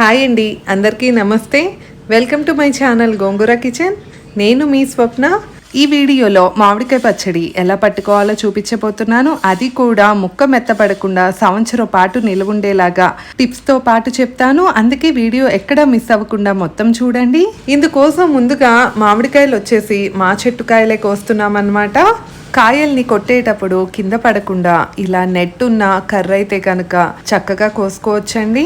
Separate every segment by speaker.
Speaker 1: Hi అండి అందరికీ నమస్తే. Welcome to my channel Gongura kitchen నేను మీ స్వప్న. ఈ వీడియోలో మామిడికాయ పచ్చడి ఎలా పట్టుకోవాలో చూపించబోతున్నాను. అది కూడా ముక్క మెత్తపడకుండా సంవత్సరం పాటు నిలువుండేలాగా టిప్స్తో పాటు చెప్తాను. అందుకే వీడియో ఎక్కడ మిస్ అవ్వకుండా మొత్తం చూడండి. ఇందుకోసం ముందుగా మామిడికాయలు వచ్చేసి మా చెట్టు కాయలే కోస్తున్నామన్నమాట. కాయల్ని కొట్టేటప్పుడు కింద పడకుండా ఇలా నెట్ ఉన్న కర్ర అయితే కనుక చక్కగా కోసుకోవచ్చండి.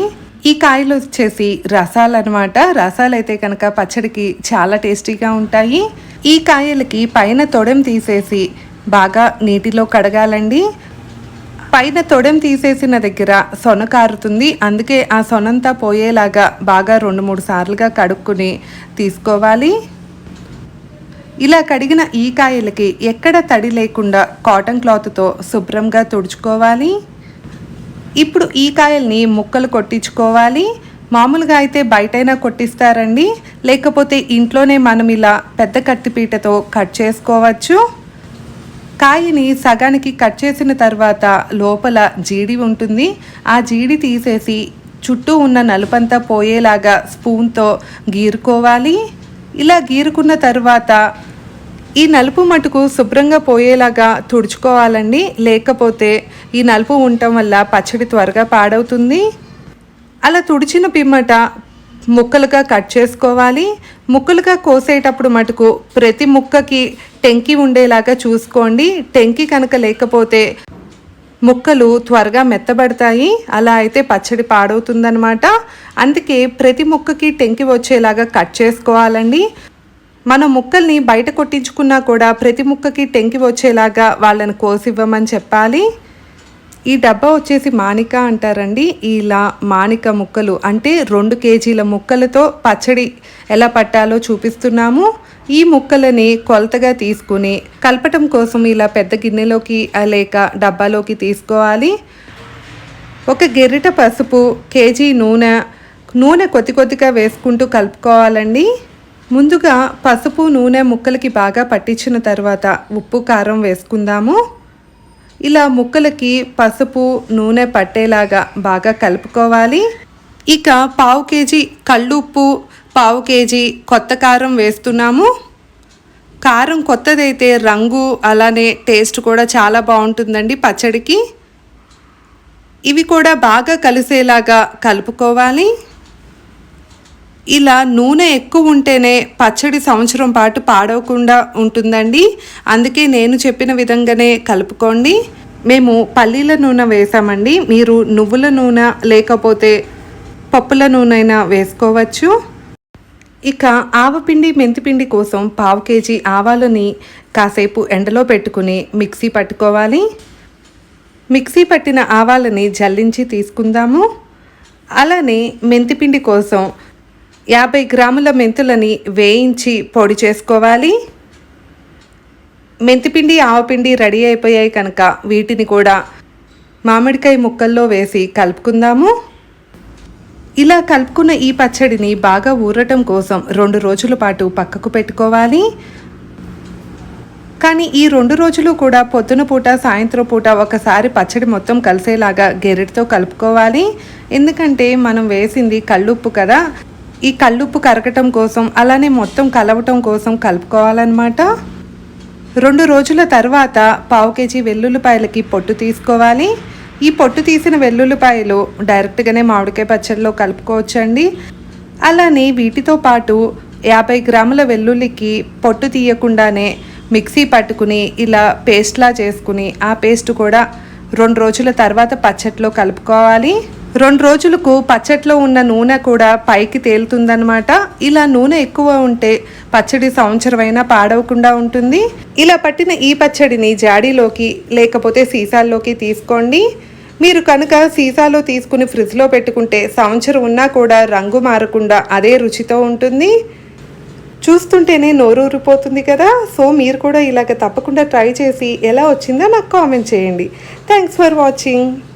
Speaker 1: ఈ కాయలు వచ్చేసి రసాలు అనమాట రసాలు అయితే కనుక పచ్చడికి చాలా టేస్టీగా ఉంటాయి. ఈ కాయలకి పైన తొడెం తీసేసి బాగా నీటిలో కడగాలండి. పైన తొడెం తీసేసిన దగ్గర సొన కారుతుంది. అందుకే ఆ సొనంతా పోయేలాగా బాగా రెండు మూడు సార్లుగా కడుక్కుని తీసుకోవాలి. ఇలా కడిగిన ఈ కాయలకి ఎక్కడ తడి లేకుండా కాటన్ క్లాత్తో శుభ్రంగా తుడుచుకోవాలి. ఇప్పుడు ఈ కాయల్ని ముక్కలు కొట్టించుకోవాలి. మామూలుగా అయితే బయటైనా కొట్టిస్తారండి. లేకపోతే ఇంట్లోనే మనం ఇలా పెద్ద కత్తిపీటతో కట్ చేసుకోవచ్చు. కాయని సగానికి కట్ చేసిన తర్వాత లోపల జీడి ఉంటుంది. ఆ జీడి తీసేసి చుట్టూ ఉన్న నలుపంతా పోయేలాగా స్పూన్తో గీరుకోవాలి. ఇలా గీరుకున్న తర్వాత ఈ నలుపు మటుకు శుభ్రంగా పోయేలాగా తుడుచుకోవాలండి. లేకపోతే ఈ నలుపు ఉండటం వల్ల పచ్చడి త్వరగా పాడవుతుంది. అలా తుడిచిన పిమ్మట ముక్కలుగా కట్ చేసుకోవాలి. ముక్కలుగా కోసేటప్పుడు మటుకు ప్రతి ముక్కకి టెంకి ఉండేలాగా చూసుకోండి. టెంకి కనుక లేకపోతే ముక్కలు త్వరగా మెత్తబడతాయి. అలా అయితే పచ్చడి పాడవుతుందనమాట అందుకే ప్రతి ముక్కకి టెంకి వచ్చేలాగా కట్ చేసుకోవాలండి. మన ముక్కల్ని బయట కొట్టించుకున్నా కూడా ప్రతి ముక్కకి టెంకి వచ్చేలాగా వాళ్ళని కోసివ్వమని చెప్పాలి. ఈ డబ్బా వచ్చేసి మానిక అంటారండి. ఇలా మానిక ముక్కలు అంటే రెండు కేజీల ముక్కలతో పచ్చడి ఎలా పట్టాలో చూపిస్తున్నాము. ఈ ముక్కలని కొలతగా తీసుకుని కలపటం కోసం ఇలా పెద్ద గిన్నెలోకి లేక డబ్బాలోకి తీసుకోవాలి. ఒక గెరిట పసుపు కేజీ నూనె నూనె కొద్ది కొద్దిగా వేసుకుంటూ కలుపుకోవాలండి. ముందుగా పసుపు నూనె ముక్కలకి బాగా పట్టించిన తర్వాత ఉప్పు కారం వేసుకుందాము. ఇలా ముక్కలకి పసుపు నూనె పట్టేలాగా బాగా కలుపుకోవాలి. ఇక పావు కేజీ కళ్ళుప్పు పావు కేజీ కొత్త కారం వేస్తున్నాము. కారం కొత్తదైతే రంగు అలానే టేస్ట్ కూడా చాలా బాగుంటుందండి పచ్చడికి. ఇవి కూడా బాగా కలిసేలాగా కలుపుకోవాలి. ఇలా నూనె ఎక్కువ ఉంటేనే పచ్చడి సంవత్సరం పాటు పాడవకుండా ఉంటుందండి. అందుకే నేను చెప్పిన విధంగానే కలుపుకోండి. మేము పల్లీల నూనె వేసామండి. మీరు నువ్వుల నూనె లేకపోతే పప్పుల నూనె అయినా వేసుకోవచ్చు. ఇక ఆవపిండి మెంతిపిండి కోసం పావు కేజీ ఆవాలని కాసేపు ఎండలో పెట్టుకుని మిక్సీ పట్టుకోవాలి. మిక్సీ పట్టిన ఆవాలని జల్లించి తీసుకుందాము. అలానే మెంతిపిండి కోసం యాభై గ్రాముల మెంతులని వేయించి పొడి చేసుకోవాలి. మెంతిపిండి ఆవపిండి రెడీ అయిపోయాయి కనుక వీటిని కూడా మామిడికాయ ముక్కల్లో వేసి కలుపుకుందాము. ఇలా కలుపుకున్న ఈ పచ్చడిని బాగా ఊరటం కోసం రెండు రోజుల పాటు పక్కకు పెట్టుకోవాలి. కానీ ఈ రెండు రోజులు కూడా పొద్దున పూట సాయంత్రం పూట ఒకసారి పచ్చడి మొత్తం కలిసేలాగా గెరెటితో కలుపుకోవాలి. ఎందుకంటే మనం వేసింది కళ్ళుప్పు కదా. ఈ కళ్ళుప్పు కరగటం కోసం అలానే మొత్తం కలవటం కోసం కలుపుకోవాలన్నమాట. రెండు రోజుల తర్వాత పావు కేజీ వెల్లుల్లిపాయలకి పొట్టు తీసుకోవాలి. ఈ పొట్టు తీసిన వెల్లుల్లిపాయలు డైరెక్ట్గానే మామిడికాయ పచ్చడిలో కలుపుకోవచ్చండి. అలానే వీటితో పాటు యాభై గ్రాముల వెల్లుల్లికి పొట్టు తీయకుండానే మిక్సీ పట్టుకుని ఇలా పేస్ట్లా చేసుకుని ఆ పేస్ట్ కూడా రెండు రోజుల తర్వాత పచ్చట్లో కలుపుకోవాలి. రెండు రోజులకు పచ్చట్లో ఉన్న నూనె కూడా పైకి తేలుతుందనమాట ఇలా నూనె ఎక్కువ ఉంటే పచ్చడి సంవత్సరమైనా పాడవకుండా ఉంటుంది. ఇలా పట్టిన ఈ పచ్చడిని జాడీలోకి లేకపోతే సీసాల్లోకి తీసుకోండి. మీరు కనుక సీసాలో తీసుకుని ఫ్రిడ్జ్లో పెట్టుకుంటే సంవత్సరం ఉన్నా కూడా రంగు మారకుండా అదే రుచితో ఉంటుంది. చూస్తుంటేనే నోరూరిపోతుంది కదా. సో మీరు కూడా ఇలాగ తప్పకుండా ట్రై చేసి ఎలా వచ్చిందో నాకు కామెంట్ చేయండి. Thanks for watching.